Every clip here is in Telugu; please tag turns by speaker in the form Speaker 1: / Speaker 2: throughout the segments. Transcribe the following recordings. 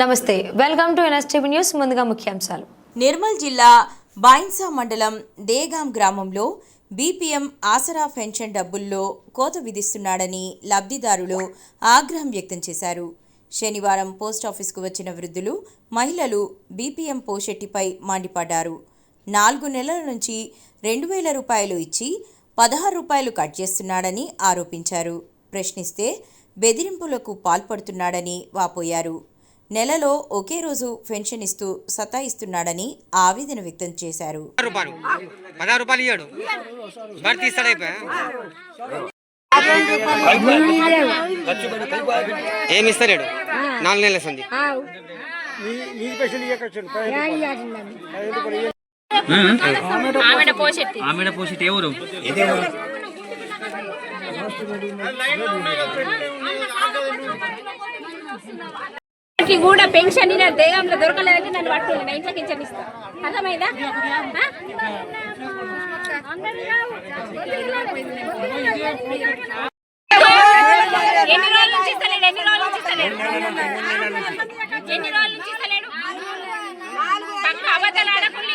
Speaker 1: నమస్తే వెల్కమ్ టు ఎన్ఎస్టీవీ న్యూస్ ముందుగా ముఖ్యాంశాలు.
Speaker 2: నిర్మల్ జిల్లా బాయిన్సా మండలం దేగాం గ్రామంలో బీపీఎం ఆసరా పెన్షన్ డబ్బుల్లో కోత విధిస్తున్నాడని లబ్ధిదారులు ఆగ్రహం వ్యక్తం చేశారు. శనివారం పోస్టాఫీస్కు వచ్చిన వృద్ధులు మహిళలు బీపీఎం పోషెట్టిపై మండిపడ్డారు. నాలుగు నెలల నుంచి రెండు వేల రూపాయలు ఇచ్చి పదహారు రూపాయలు కట్ చేస్తున్నాడని ఆరోపించారు. ప్రశ్నిస్తే బెదిరింపులకు పాల్పడుతున్నాడని వాపోయారు. నెలలో ఒకే రోజు పెన్షన్ ఇస్తూ సతాయిస్తున్నాడని ఆవేదన వ్యక్తం చేశారు.
Speaker 3: ఏమి ఇస్తలేడు? నాలుగు నెలల సంది
Speaker 4: ఆమెడ పోసిట్ ఎవరు?
Speaker 5: కి కూడా పెన్షన్ ఇలా దేగంలో దొరకలేదంటే నన్ను పట్టుకుని నా ఇంట్లోకి ఇచ్చాను ఇస్తా అర్థమైందా? ఎన్ని రోజుల నుంచి ఇస్తలేడు ఎన్ని రోజుల నుంచి ఇస్తలేడు ఎన్ని రోజుల నుంచి ఇస్తలేడు పక్క అబద్ధాలు ఆడకుండా?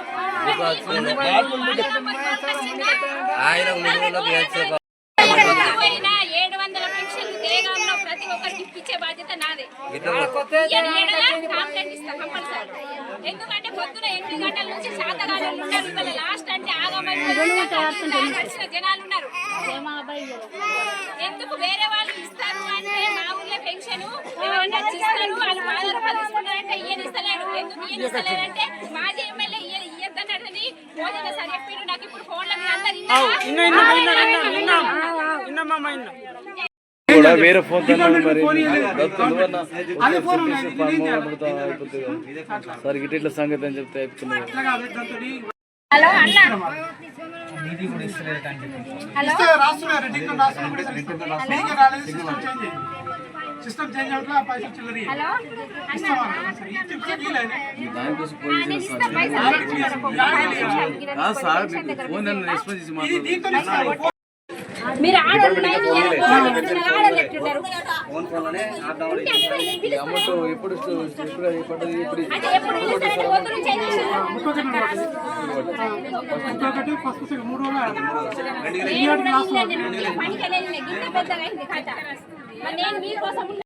Speaker 5: ఆయన ఏడు వందల పెన్షన్లు దేగంలో ప్రతి ఒక్కరికి ఇప్పించే బాధ్యత నాదే ఇస్తా కంపల్సరీ ఎందుకంటే పొద్దున ఎనిమిది గంటల నుంచి లాస్ట్ అంటే ఆగమని జనాలు ఉన్నారు ఎందుకు వేరే వాళ్ళు ఇస్తారు అంటే మా ఊళ్ళో పెన్షన్ ఎవరైనా ఇస్తారు వాళ్ళు పదహారు రూపాయలు తీసుకుంటారంటే ఈయన ఇస్తలేడు ఎందుకు ఈయన ఇస్తలేడంటే మాజీ ఎమ్మెల్యే
Speaker 6: కూడా వేరే ఫోన్ సార్ గిట్ల ఇట్లా సంగతి అని చెప్తే అయిపోతుంది
Speaker 5: హలో అన్న. హలో.
Speaker 7: సిస్టమ్ చేంజ్ అవట్లా పైసలు చిల్లరి.
Speaker 5: మీరు
Speaker 6: ఎప్పుడు?
Speaker 7: ఇంకొకటి ఫస్ట్ మూడు రోజులు
Speaker 5: నేను కూడా ఇల్లు